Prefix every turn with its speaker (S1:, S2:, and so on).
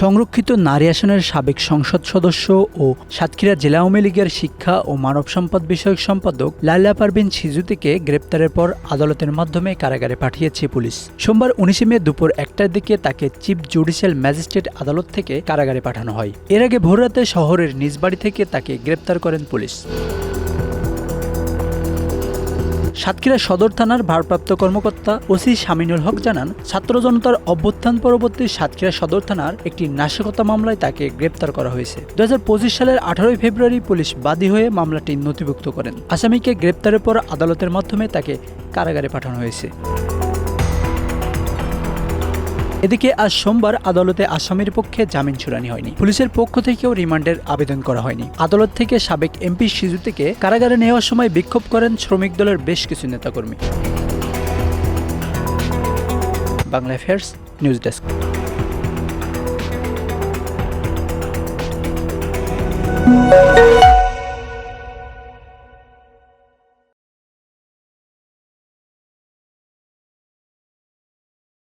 S1: সংরক্ষিত নারী আসনের সাবেক সংসদ সদস্য ও সাতক্ষীরা জেলা আওয়ামী লীগের শিক্ষা ও মানব সম্পদ বিষয়ক সম্পাদক লাইলা পারভিন সিজুতিকে গ্রেপ্তারের পর আদালতের মাধ্যমে কারাগারে পাঠিয়েছে পুলিশ। সোমবার উনিশে মে দুপুর একটার দিকে তাকে চিফ জুডিশিয়াল ম্যাজিস্ট্রেট আদালত থেকে কারাগারে পাঠানো হয়। এর আগে ভোররাতে শহরের নিজ বাড়ি থেকে তাকে গ্রেপ্তার করেন পুলিশ। সাতক্ষীরা সদর থানার ভারপ্রাপ্ত কর্মকর্তা ওসি শামিনুল হক জানান, ছাত্র জনতার অভ্যুত্থান পরবর্তী সাতক্ষীরা সদর থানার একটি নাশকতা মামলায় তাকে গ্রেপ্তার করা হয়েছে। দু হাজার পঁচিশ সালের আঠারোই ফেব্রুয়ারি পুলিশ বাদী হয়ে মামলাটি নথিভুক্ত করেন। আসামিকে গ্রেপ্তারের পর আদালতের মাধ্যমে তাকে কারাগারে পাঠানো হয়েছে। এদিকে আজ সোমবার আদালতে আসামির পক্ষে জামিন শুনানি হয়নি। পুলিশের পক্ষ থেকেও রিমান্ডের আবেদন করা হয়নি। আদালত থেকে সাবেক এমপি সিজুতিকে কারাগারে নেওয়ার সময় বিক্ষোভ করেন শ্রমিক দলের বেশ কিছু নেতাকর্মী। Bangla affairs news desk.